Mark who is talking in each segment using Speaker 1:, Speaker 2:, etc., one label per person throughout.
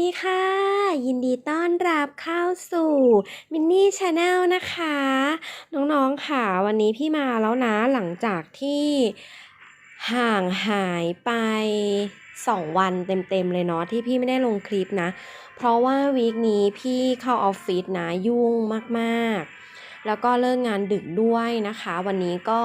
Speaker 1: ดีค่ะ ยินดีต้อนรับเข้าสู่มินนี่ชาแนลนะคะ น้องๆค่ะ วันนี้พี่มาแล้วนะหลังจากที่ห่างหายไป 2 วันเต็มๆเลยเนาะที่พี่ไม่ได้ลงคลิปนะ เพราะว่าวีคนี้พี่เข้าออฟฟิศนะยุ่งมากๆ แล้วก็เลิกงานดึกด้วยนะคะ วันนี้ก็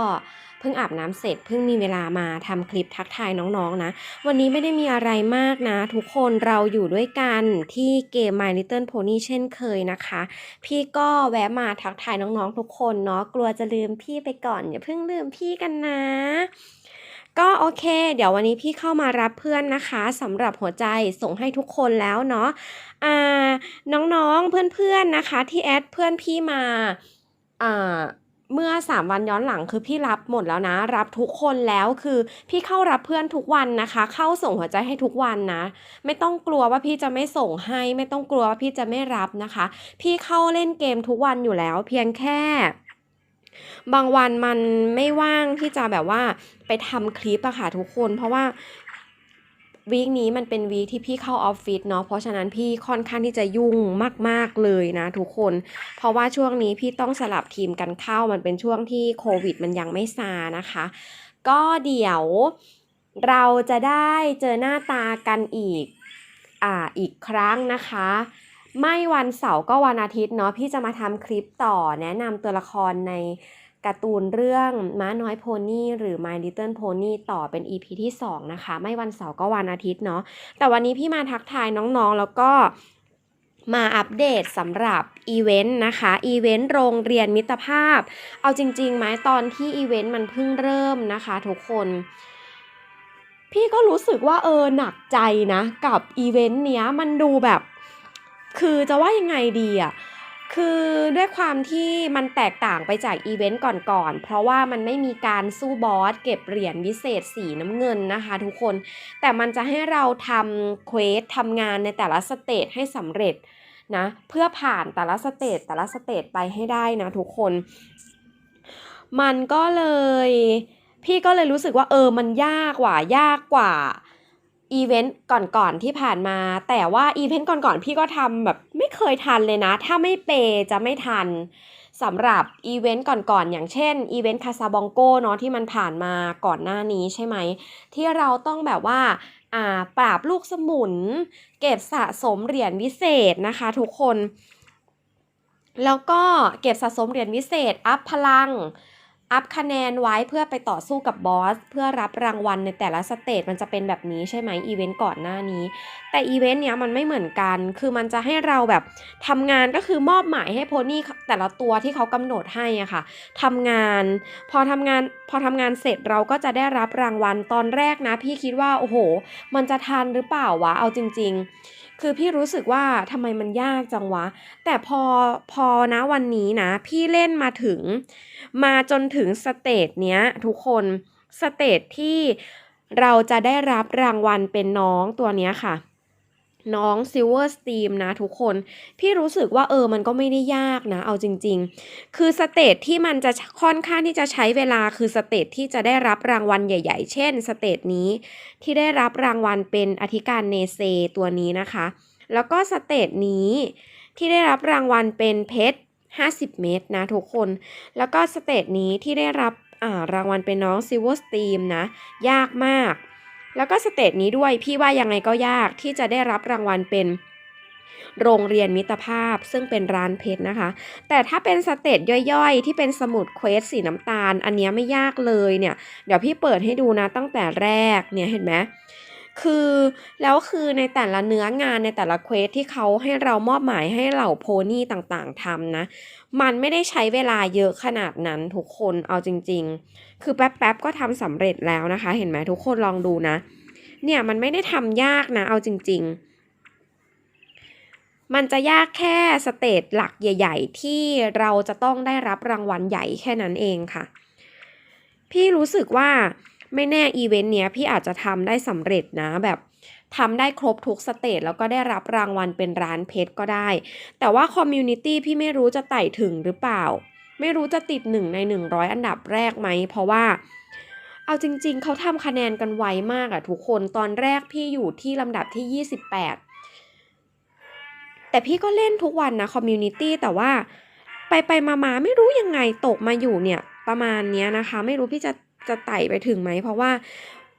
Speaker 1: เพิ่งอาบน้ำเสร็จเพิ่งมีเวลามาทำคลิปทักทายน้องๆนะ วันนี้ไม่ได้มีอะไรมากนะ ทุกคนเราอยู่ด้วยกันที่เกม My Little Pony เช่นเคยนะคะ พี่ก็แวะมาทักทายน้องๆทุกคนเนาะกลัวจะลืมพี่ไปก่อนอย่าเพิ่งลืมพี่กันนะก็โอเค เดี๋ยววันนี้พี่เข้ามารับเพื่อนนะคะสำหรับหัวใจส่งให้ทุกคนแล้วเนาะอ่าน้องๆเพื่อนๆนะคะ ที่แอดเพื่อนพี่มาอ่า เมื่อ 3 วันย้อนหลังคือพี่รับหมดแล้วนะ รับทุกคนแล้วคือพี่เข้ารับเพื่อนทุกวันนะคะ เข้าส่งหัวใจให้ทุกวันนะ ไม่ต้องกลัวว่าพี่จะไม่ส่งให้ ไม่ต้องกลัวว่าพี่จะไม่รับนะคะ พี่เข้าเล่นเกมทุกวันอยู่แล้ว เพียงแค่ บางวันมันไม่ว่างที่จะแบบว่าไปทำคลิปอะค่ะทุกคน เพราะว่า วีคนี้มันเป็นวีคที่พี่เข้าออฟฟิศเนาะเพราะฉะนั้นพี่ค่อนข้างที่จะยุ่งมาก ๆ เลยนะทุกคน เพราะว่าช่วงนี้พี่ต้องสลับทีมกันเข้ามันเป็นช่วงที่โควิดมันยังไม่ซานะคะ ก็เดี๋ยวเราจะได้เจอหน้าตากันอีกอ่าอีกครั้งนะคะ ไม่วันเสาร์ก็วันอาทิตย์เนาะพี่จะมาทำคลิปต่อแนะนำตัวละครใน การ์ตูนเรื่องม้าน้อยโพนี่หรือ My Little Pony ต่อเป็น EP ที่ 2 นะคะ ไม่วันเสาร์ก็วันอาทิตย์เนาะแต่วันนี้พี่มาทักทายน้องๆ แล้วก็มาอัปเดตสำหรับอีเวนต์นะคะอีเวนต์โรงเรียนมิตรภาพ เอาจริงๆไหมตอนที่อีเวนต์มันเพิ่งเริ่มนะคะทุกคนพี่ก็รู้สึกว่าเออหนักใจนะ กับอีเวนต์เนี้ยมันดูแบบ คือจะว่ายังไงดีอะ คือด้วยความที่มันแตกต่างไปจากอีเวนต์ก่อนๆ เพราะว่ามันไม่มีการสู้บอสเก็บเหรียญวิเศษสีน้ำเงินนะคะทุกคน แต่มันจะให้เราทำเควสทำงานในแต่ละสเตจให้สำเร็จนะเพื่อผ่านแต่ละสเตจแต่ละสเตจไปให้ได้นะทุกคน มันก็เลย พี่ก็เลยรู้สึกว่าเออมันยากกว่ายากกว่า อีเวนต์ก่อนๆที่ผ่านมา แต่ว่าอีเวนต์ก่อนๆพี่ก็ทำแบบไม่เคยทันเลยนะ ถ้าไม่เปจะไม่ทันสำหรับอีเวนต์ก่อนๆอย่างเช่นอีเวนต์คาซาบองโกเนาะที่มันผ่านมาก่อนหน้านี้ใช่ไหม ที่เราต้องแบบว่าอ่าปราบลูกสมุน เก็บสะสมเหรียญวิเศษนะคะทุกคน แล้วก็เก็บสะสมเหรียญวิเศษ อัพพลัง อัพคะแนนไว้เพื่อไปต่อสู้กับบอส เพื่อรับรางวัลในแต่ละสเตจมันจะเป็นแบบนี้ใช่ไหมอีเวนต์ก่อนหน้านี้ แต่อีเวนต์เนี้ยมันไม่เหมือนกัน คือมันจะให้เราแบบทำงานก็คือมอบหมายให้โพนี่แต่ละตัวที่เขากำหนดให้อะค่ะทำงานพอทำงานพอทำงานเสร็จเราก็จะได้รับรางวัลตอนแรกนะ พี่คิดว่าโอ้โห มันจะทันหรือเปล่าวะเอาจริง ๆ คือพี่รู้สึกว่าทำไมมันยากจังวะ แต่พอพอนะวันนี้นะ พี่เล่นมาถึง มาจนถึงสเตจเนี้ย ทุกคนสเตจที่เราจะได้รับรางวัลเป็นน้องตัวเนี้ยค่ะ น้อง Silver Steam นะทุกคน พี่รู้สึกว่าเออมันก็ไม่ได้ยากนะ เอาจริง ๆ คือสเตจที่มันจะค่อนข้างที่จะใช้เวลาคือสเตจที่จะได้รับรางวัลใหญ่ ๆ เช่นสเตจนี้ที่ได้รับรางวัลเป็นอธิการเนเซตัวนี้นะคะ แล้วก็สเตจนี้ที่ได้รับรางวัลเป็นเพชร 50 เมตรนะทุกคน แล้วก็สเตจนี้ที่ได้รับอ่ารางวัลเป็นน้อง Silver Steam นะ ยากมาก แล้วก็สเตจนี้ด้วยพี่ว่ายังไงก็ยากที่จะได้รับรางวัลเป็นโรงเรียนมิตรภาพซึ่งเป็นร้านเพชรนะคะ แต่ถ้าเป็นสเตจย่อยๆ ที่เป็นสมุดเควสสีน้ำตาล อันนี้ไม่ยากเลยเนี่ย เดี๋ยวพี่เปิดให้ดูนะตั้งแต่แรกเนี่ยเห็นไหม คือแล้วคือในแต่ละเนื้องานในแต่ละเควสที่เขาให้เรามอบหมายให้เหล่าโพนี่ต่างๆทำนะ มันไม่ได้ใช้เวลาเยอะขนาดนั้นทุกคนเอาจริง ๆ คือแป๊บๆก็ทำสำเร็จแล้วนะคะ เห็นไหมทุกคนลองดูนะ เนี่ยมันไม่ได้ทำยากนะเอาจริง ๆมันจะยากแค่สเตจหลักใหญ่ ๆ ที่เราจะต้องได้รับรางวัลใหญ่แค่นั้นเองค่ะ พี่รู้สึกว่า ไม่แน่อีเวนต์เนี้ยพี่อาจจะทำได้สำเร็จนะแบบทำได้ครบทุกสเตจแล้วก็ได้รับรางวัลเป็นร้านเพชรก็ได้ แต่ว่าคอมมูนิตี้พี่ไม่รู้จะไต่ถึงหรือเปล่า ไม่รู้จะติดหนึ่งใน 100 อันดับแรกไหม เพราะว่า เอาจริงๆ เขาทำคะแนนกันไวมากอะทุกคนตอนแรกพี่อยู่ที่ลำดับที่ 28 แต่พี่ก็เล่นทุกวันนะคอมมูนิตี้แต่ว่าไปไปมามาไม่รู้ยังไงตกมาอยู่เนี่ยประมาณเนี้ยนะคะ ไม่รู้พี่จะ จะไต่ไปถึงไหม เพราะว่า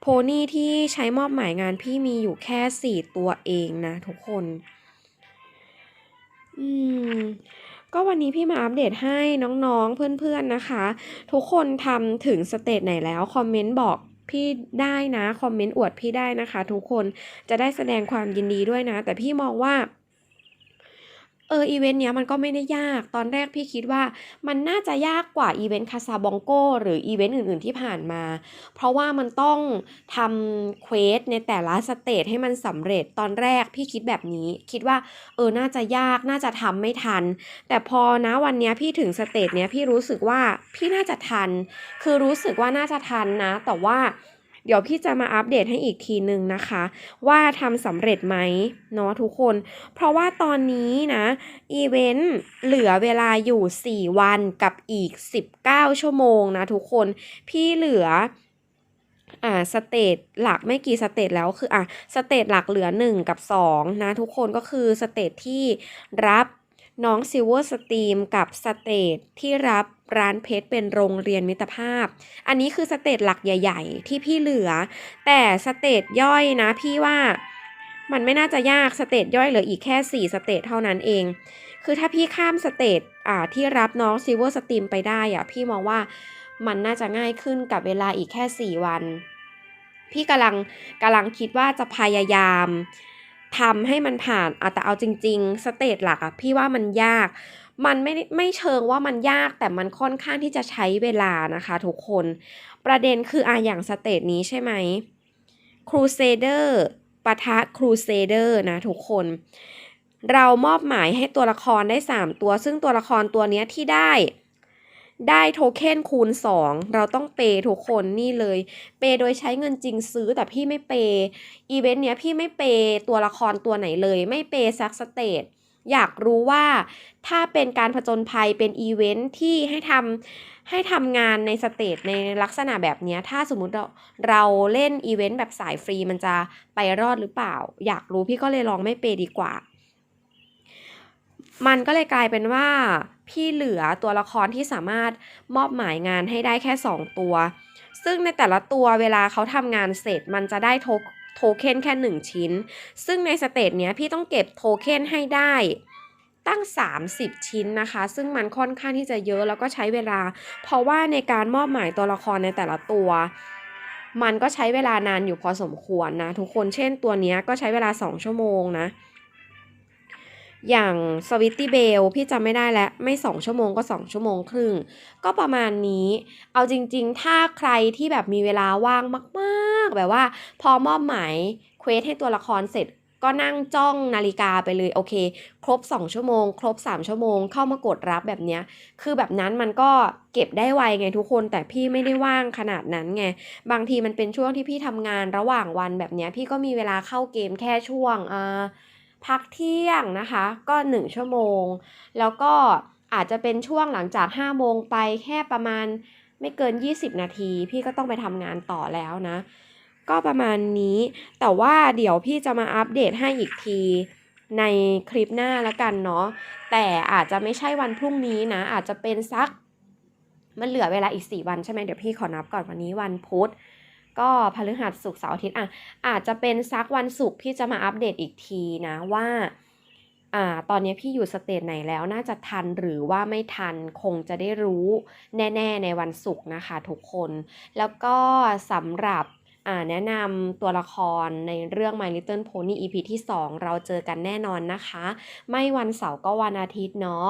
Speaker 1: โพนี่ที่ใช้มอบหมายงานพี่มีอยู่แค่สี่ตัวเองนะทุกคน อืมก็วันนี้พี่มาอัปเดตให้น้องๆ เพื่อนๆนะคะ ทุกคนทำถึงสเตจไหนแล้ว คอมเมนต์บอกพี่ได้นะ คอมเมนต์อวดพี่ได้นะคะ ทุกคนจะได้แสดงความยินดีด้วยนะ แต่พี่มองว่า เอออีเวนต์เนี้ยมันก็ไม่ได้ยากตอนแรกพี่คิดว่ามันน่าจะยากกว่าอีเวนต์คาซาบองโกหรืออีเวนต์อื่น ๆที่ผ่านมา เพราะว่ามันต้องทำเควสในแต่ละสเตจให้มันสำเร็จตอนแรกพี่คิดแบบนี้ คิดว่าเออน่าจะยากน่าจะทำไม่ทัน แต่พอนะวันเนี้ยพี่ถึงสเตจเนี้ยพี่รู้สึกว่าพี่น่าจะทัน คือรู้สึกว่าน่าจะทันนะ แต่ว่า เดี๋ยวพี่จะมาอัปเดตให้อีกทีนึงนะคะ ว่าทำสำเร็จไหมเนาะทุกคน เพราะว่าตอนนี้นะอีเวนต์เหลือเวลาอยู่ 4 วันกับอีก 19 ชั่วโมงนะทุกคน พี่เหลืออ่าสเตจหลักไม่กี่สเตจแล้วคืออะสเตจหลักเหลือ 1 กับ 2 นะทุกคนก็คือสเตจที่รับ น้องซิลเวอร์สตรีมกับสเตจที่รับร้านเพชรเป็นโรงเรียนมิตรภาพ อันนี้คือสเตจหลักใหญ่ ๆ ที่พี่เหลือ แต่สเตจย่อยนะพี่ว่ามันไม่น่าจะยากสเตจย่อยเหลืออีกแค่ 4 สเตจเท่านั้นเอง คือถ้าพี่ข้ามสเตจอ่าที่รับน้องซิลเวอร์สตรีมไปได้อะพี่มองว่ามันน่าจะง่ายขึ้นกับเวลาอีกแค่ 4 วัน พี่กำลังกำลังคิดว่าจะพยายาม ทำให้มันผ่านอะแต่เอาจริง ๆ สเตจหลักอะพี่ว่ามันยาก มันไม่ไม่เชิงว่ามันยากแต่มันค่อนข้างที่จะใช้เวลานะคะทุกคน ประเด็นคืออะอย่างสเตจนี้ใช่ไหมครูเซเดอร์ปะทะครูเซเดอร์นะทุกคน เรามอบหมายให้ตัวละครได้ 3 ตัว ซึ่งตัวละครตัวนี้ที่ได้ ได้โทเค็นคูณ 2 เราต้องเปย์ทุกคนนี่เลย เปย์โดยใช้เงินจริงซื้อแต่พี่ไม่เปย์อีเวนต์เนี้ยพี่ไม่เปย์ตัวละครตัวไหนเลย ไม่เปย์ซักสเตจอยากรู้ว่าถ้าเป็นการผจญภัยเป็นอีเวนต์ที่ให้ทำให้ทำงานในสเตจในลักษณะแบบนี้ ถ้าสมมุติเราเราเล่นอีเวนต์แบบสายฟรีมันจะไปรอดหรือเปล่า อยากรู้พี่ก็เลยลองไม่เปย์ดีกว่า มันก็เลยกลายเป็นว่าพี่เหลือตัวละครที่สามารถมอบหมายงานให้ได้แค่ 2 ตัว ซึ่งในแต่ละตัวเวลาเขาทำงานเสร็จมันจะได้โทโทเค็นแค่ 1 ชิ้น ซึ่งในสเตจเนี้ยพี่ต้องเก็บโทเค็นให้ได้ตั้ง 30 ชิ้นนะคะ ซึ่งมันค่อนข้างที่จะเยอะแล้วก็ใช้เวลา เพราะว่าในการมอบหมายตัวละครในแต่ละตัว มันก็ใช้เวลานานอยู่พอสมควรนะ ทุกคนเช่นตัวเนี้ยก็ใช้เวลา 2 ชั่วโมงนะ อย่างสวิตตี้เบลพี่จำไม่ได้แล้ว ไม่ 2 ชั่วโมงก็ 2 ชั่วโมงครึ่ง ก็ประมาณนี้ เอาจริงๆ ถ้าใครที่แบบมีเวลาว่างมากๆ แบบว่า พอมอบหมายเควสให้ตัวละครเสร็จก็นั่งจ้องนาฬิกาไปเลยโอเค ครบ 2 ชั่วโมง ครบ 3 ชั่วโมง เข้ามากดรับแบบเนี้ย คือแบบนั้นมันก็เก็บได้ไวไงทุกคนแต่พี่ไม่ได้ว่างขนาดนั้นไง บางทีมันเป็นช่วงที่พี่ทำงานระหว่างวันแบบเนี้ย พี่ก็มีเวลาเข้าเกมแค่ช่วงอ่า พักเที่ยงนะคะก็ 1 ชั่วโมง แล้วก็อาจจะเป็นช่วงหลังจาก 5 โมงไปแค่ประมาณไม่เกิน 20 นาที พี่ก็ต้องไปทำงานต่อแล้วนะ ก็ประมาณนี้ แต่ว่าเดี๋ยวพี่จะมาอัปเดตให้อีกทีในคลิปหน้าแล้วกันเนาะแต่อาจจะไม่ใช่วันพรุ่งนี้นะ อาจจะเป็นสักมันเหลือเวลาอีก 4 วันใช่ไหมเดี๋ยวพี่ขอนับก่อนวันนี้วันพุธ ก็พฤหัสศุกร์เสาร์อาทิตย์อะอาจจะเป็นซักวันศุกร์พี่จะมาอัปเดตอีกทีนะว่าอ่าตอนนี้พี่อยู่สเตจไหนแล้วน่าจะทันหรือว่าไม่ทันคงจะได้รู้แน่ๆในวันศุกร์นะคะทุกคน แล้วก็สำหรับอ่าแนะนำตัวละครในเรื่อง My Little Pony EP ที่ 2 เราเจอกันแน่นอนนะคะ ไม่วันเสาร์ก็วันอาทิตย์เนาะ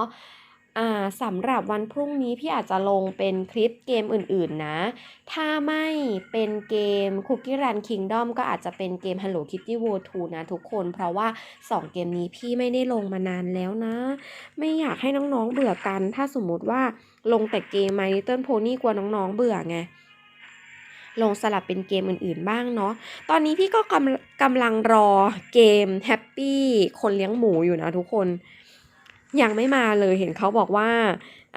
Speaker 1: สำหรับวันพรุ่งนี้พี่อาจจะลงเป็นคลิปเกมอื่นๆนะ ถ้าไม่เป็นเกม Cookie Run Kingdom ก็อาจจะเป็นเกม Hello Kitty World 2 นะทุกคน เพราะว่า 2 เกมนี้พี่ไม่ได้ลงมานานแล้วนะ ไม่อยากให้น้องๆเบื่อกัน ถ้าสมมุติว่าลงแต่เกม My Little Pony กลัวน้องๆเบื่อไงลงสลับเป็นเกมอื่นๆบ้างเนาะ ตอนนี้พี่ก็กำกำลังรอเกม Happy คนเลี้ยงหมูอยู่นะทุกคน ยังไม่มาเลยเห็นเขาบอกว่า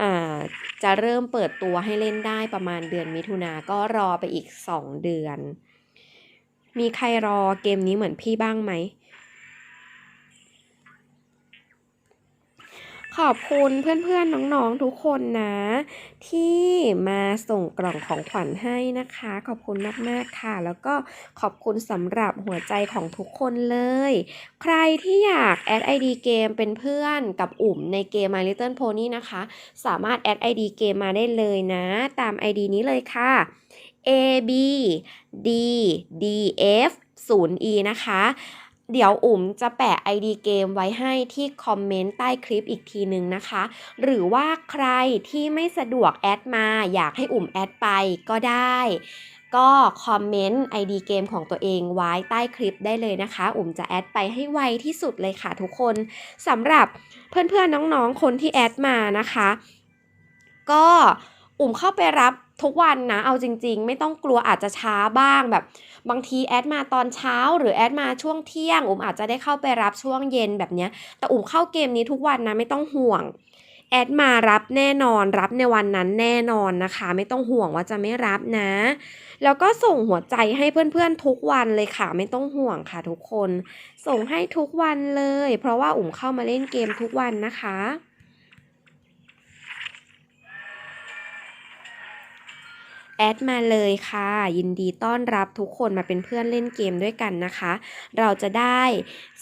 Speaker 1: อ่าจะเริ่มเปิดตัวให้เล่นได้ประมาณเดือนมิถุนาก็รอไปอีก 2 เดือน มีใครรอเกมนี้เหมือนพี่บ้างไหม ขอบคุณเพื่อนๆน้องๆทุกคนนะ ที่มาส่งกล่องของขวัญให้นะคะ ขอบคุณมากๆค่ะ แล้วก็ขอบคุณสำหรับหัวใจของทุกคนเลย ใครที่อยากแอด ID เกมเป็นเพื่อนกับอุ่มในเกม My Little Pony นะคะ สามารถแอด ID เกมมาได้เลยนะ ตาม ID นี้เลยค่ะ A B D D F 0 E นะคะ เดี๋ยวอุ๋มจะแปะ ID เกมไว้ให้ที่คอมเมนต์ใต้คลิปอีกทีหนึ่งนะคะ หรือว่าใครที่ไม่สะดวกแอดมา อยากให้อุ๋มแอดไปก็ได้ ก็คอมเมนต์ ID เกมของตัวเองไว้ใต้คลิปได้เลยนะคะ อุ๋มจะแอดไปให้ไวที่สุดเลยค่ะทุกคนสำหรับเพื่อนๆน้องๆคนที่แอดมานะคะ ก็ อุ๋มเข้าไปรับทุกวันนะ เอาจริง ๆ ไม่ต้องกลัวอาจจะช้าบ้างแบบ บางทีแอดมาตอนเช้า หรือแอดมาช่วงเที่ยง อุ๋มอาจจะได้เข้าไปรับช่วงเย็นแบบเนี้ย แต่อุ๋มเข้าเกมนี้ทุกวันนะไม่ต้องห่วง แอดมารับแน่นอนรับในวันนั้นแน่นอนนะคะ ไม่ต้องห่วงว่าจะไม่รับนะ แล้วก็ส่งหัวใจให้เพื่อนๆทุกวันเลยค่ะ ไม่ต้องห่วงค่ะทุกคน ส่งให้ทุกวันเลย เพราะว่าอุ๋มเข้ามาเล่นเกมทุกวันนะคะ แอดมาเลยค่ะ ยินดีต้อนรับทุกคนมาเป็นเพื่อนเล่นเกมด้วยกันนะคะ เราจะได้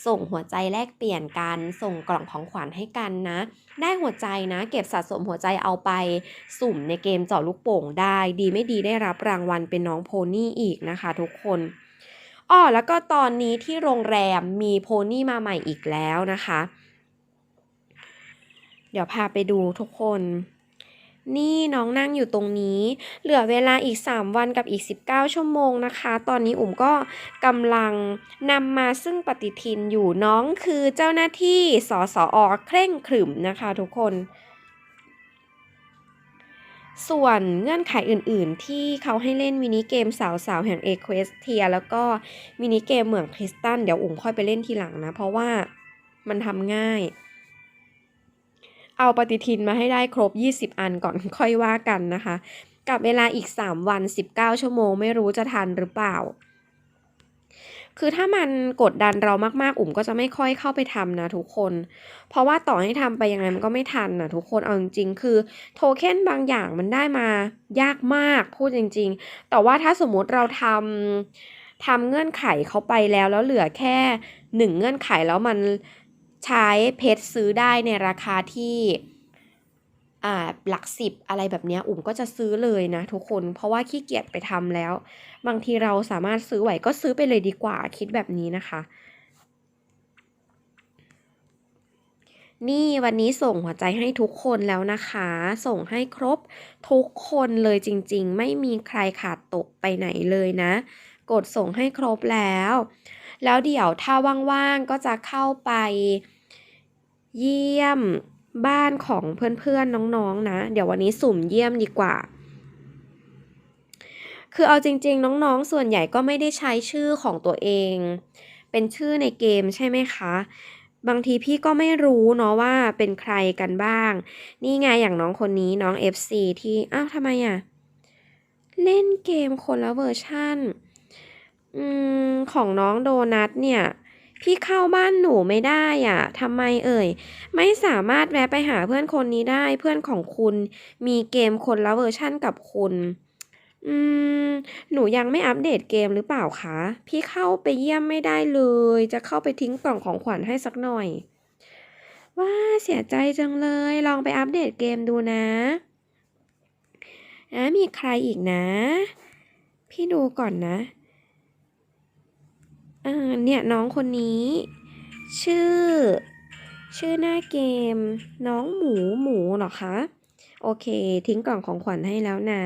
Speaker 1: ส่งหัวใจแลกเปลี่ยนกัน ส่งกล่องของขวัญให้กันนะ ได้หัวใจนะ เก็บสะสมหัวใจเอาไป สุ่มในเกมเจาะลูกโป่งได้ ดีไม่ดีได้รับรางวัลเป็นน้องโพนี่อีกนะคะ ทุกคนอ้อแล้วก็ตอนนี้ที่โรงแรมมีโพนี่มาใหม่อีกแล้วนะคะ เดี๋ยวพาไปดูทุกคน นี่น้องนั่งอยู่ตรงนี้ เหลือเวลาอีก 3 วันกับอีก 19 ชั่วโมงนะคะ ตอนนี้อุ๋มก็กำลังนำมาซึ่งปฏิทินอยู่น้องคือเจ้าหน้าที่สสอเคร่งขรึมนะคะทุกคน ส่วนเงื่อนไขอื่นๆ ที่เขาให้เล่นมินิเกมสาวๆ แห่งเอเควสเทียแล้วก็มินิเกมเหมืองคริสตัลเดี๋ยวอุ๋มค่อยไปเล่นทีหลังนะ เพราะว่ามันทำง่าย เอาปฏิทินมาให้ได้ครบ 20 อันก่อนค่อยว่ากันนะคะ กับเวลาอีก 3 วัน 19 ชั่วโมงไม่รู้จะทันหรือเปล่า คือถ้ามันกดดันเรามากๆ อุ๋มก็จะไม่ค่อยเข้าไปทำนะทุกคน เพราะว่าต่อให้ทำไปยังไงมันก็ไม่ทันนะทุกคน เอาจริงๆ คือโทเค็นบางอย่างมันได้มายากมากพูดจริง ๆ แต่ว่าถ้าสมมติเราทำทำเงื่อนไขเขาไปแล้วแล้วเหลือแค่หนึ่งเงื่อนไขแล้วมัน ใช้เพชรซื้อได้ในราคาที่อ่าหลักสิบอะไรแบบนี้อุ๋มก็จะซื้อเลยนะทุกคนเพราะว่าขี้เกียจไปทำแล้ว บางทีเราสามารถซื้อไหวก็ซื้อไปเลยดีกว่าคิดแบบนี้นะคะ นี่วันนี้ส่งหัวใจให้ทุกคนแล้วนะคะ ส่งให้ครบทุกคนเลยจริงๆ ไม่มีใครขาดตกไปไหนเลยนะ กดส่งให้ครบแล้ว แล้วเดี๋ยวถ้าว่างๆก็จะเข้าไป เยี่ยมบ้านของเพื่อนๆน้องๆนะ เดี๋ยววันนี้สุ่มเยี่ยมดีกว่า คือเอาจริง ๆ น้องๆ ส่วนใหญ่ก็ไม่ได้ใช้ชื่อของตัวเอง เป็นชื่อในเกมใช่ไหมคะ บางทีพี่ก็ไม่รู้เนาะว่าเป็นใครกันบ้าง นี่ไงอย่างน้องคนนี้น้อง FC ที่อ้าวทำไมอะ เล่นเกมคนละเวอร์ชั่น อืมของน้องโดนัทเนี่ย พี่เข้าบ้านหนูไม่ได้อะทำไมเอ่ย ไม่สามารถแวะไปหาเพื่อนคนนี้ได้ เพื่อนของคุณ มีเกมคนละเวอร์ชั่นกับคุณ อืม หนูยังไม่อัปเดตเกมหรือเปล่าคะ พี่เข้าไปเยี่ยมไม่ได้เลย จะเข้าไปทิ้งกล่องของขวัญให้สักหน่อยว้าเสียใจจังเลย ลองไปอัปเดตเกมดูนะอะมีใครอีกนะ พี่ดูก่อนนะ อ่าเนี่ยน้องคนนี้ ชื่อ ชื่อหน้าเกม น้องหมูหมูเหรอคะ โอเค ทิ้งกล่องของขวัญให้แล้วนะ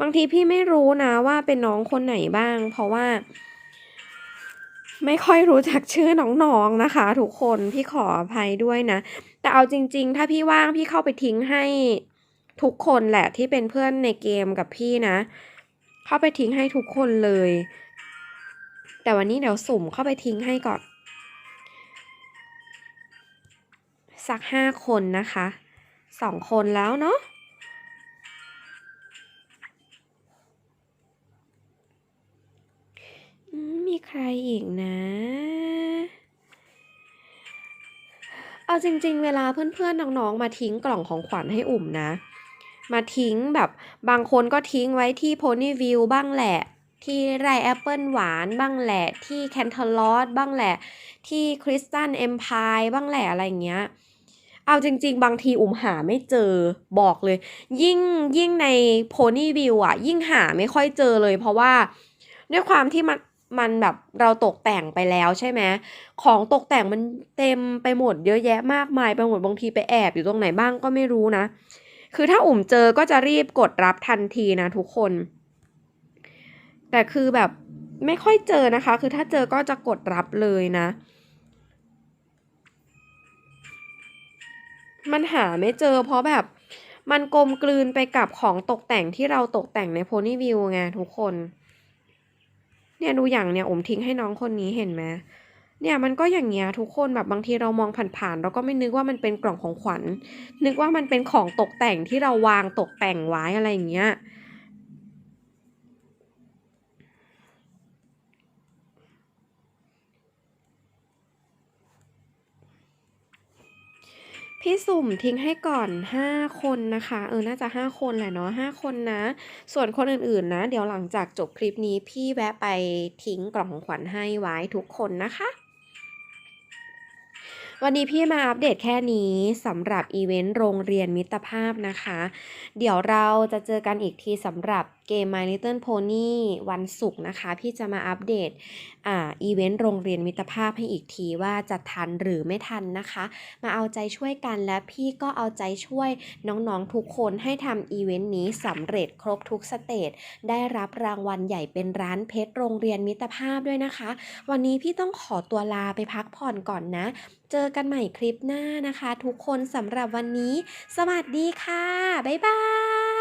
Speaker 1: บางทีพี่ไม่รู้นะว่าเป็นน้องคนไหนบ้าง เพราะว่า ไม่ค่อยรู้จักชื่อน้องๆนะคะ ทุกคนพี่ขออภัยด้วยนะ แต่เอาจริง ๆ ถ้าพี่ว่างพี่เข้าไปทิ้งให้ทุกคนแหละที่เป็นเพื่อนในเกมกับพี่นะ เข้าไปทิ้งให้ทุกคนเลย แต่วันนี้เดี๋ยวสุ่มเข้าไปทิ้งให้ก่อน สักห้าคนนะคะสองคนแล้วเนาะมีใครอีกนะ เอาจริงๆ เวลาเพื่อนๆ น้องๆ มาทิ้งกล่องของขวัญให้อุ่มนะ มาทิ้งแบบบางคนก็ทิ้งไว้ที่ Ponyville บ้างแหละ ที่ไร่แอปเปิลหวานบ้างแหละ ที่ Cantaloupe บ้างแหละ ที่ Crystal Empire บ้างแหละอะไรเงี้ย เอาจริง ๆ บางทีอุ่มหาไม่เจอบอกเลย ยิ่งยิ่งใน Ponyville อะยิ่งหาไม่ค่อยเจอเลย เพราะว่าด้วยความที่มันมันแบบเราตกแต่งไปแล้วใช่ไหมของตกแต่งมันเต็มไปหมดเยอะแยะมากมายไปหมดบางทีไปแอบอยู่ตรงไหนบ้างก็ไม่รู้นะ คือถ้าอุ่มเจอก็จะรีบกดรับทันทีนะทุกคน แต่คือแบบไม่ค่อยเจอนะคะ คือถ้าเจอก็จะกดรับเลยนะ มันหาไม่เจอเพราะแบบมันกลมกลืนไปกับของตกแต่งที่เราตกแต่งใน Ponyville ไงทุกคน เนี่ยดูอย่างเนี่ยอมทิ้งให้น้องคนนี้เห็นไหมเนี่ยมันก็อย่างเงี้ยทุกคนแบบบางทีเรามองผ่านๆเราก็ไม่นึกว่ามันเป็นกล่องของขวัญ นึกว่ามันเป็นของตกแต่งที่เราวางตกแต่งไว้อะไรอย่างเงี้ย พี่สุ่มทิ้งให้ก่อน 5 คนนะคะ เออ น่าจะ 5 คนแหละเนาะ5คนนะ ส่วนคนอื่นๆนะ เดี๋ยวหลังจากจบคลิปนี้พี่แวะไปทิ้งกล่องของขวัญให้ไว้ทุกคนนะคะวันนี้พี่มาอัปเดตแค่นี้สำหรับอิเวนต์โรงเรียนมิตรภาพนะคะ เดี๋ยวเราจะเจอกันอีกทีสำหรับ เกม My Little Pony วันศุกร์นะคะ พี่จะมาอัปเดตอ่าอิเวนต์โรงเรียนมิตรภาพให้อีกทีว่าจะทันหรือไม่ทันนะคะ มาเอาใจช่วยกันและพี่ก็เอาใจช่วยน้องๆทุกคนให้ทำอิเวนต์นี้สำเร็จครบทุกสเตจได้รับรางวัลใหญ่เป็นร้านเพชรโรงเรียนมิตรภาพด้วยนะคะ วันนี้พี่ต้องขอตัวลาไปพักผ่อนก่อนนะ เจอกันใหม่คลิปหน้านะคะ ทุกคนสำหรับวันนี้ สวัสดีค่ะ บ๊ายบาย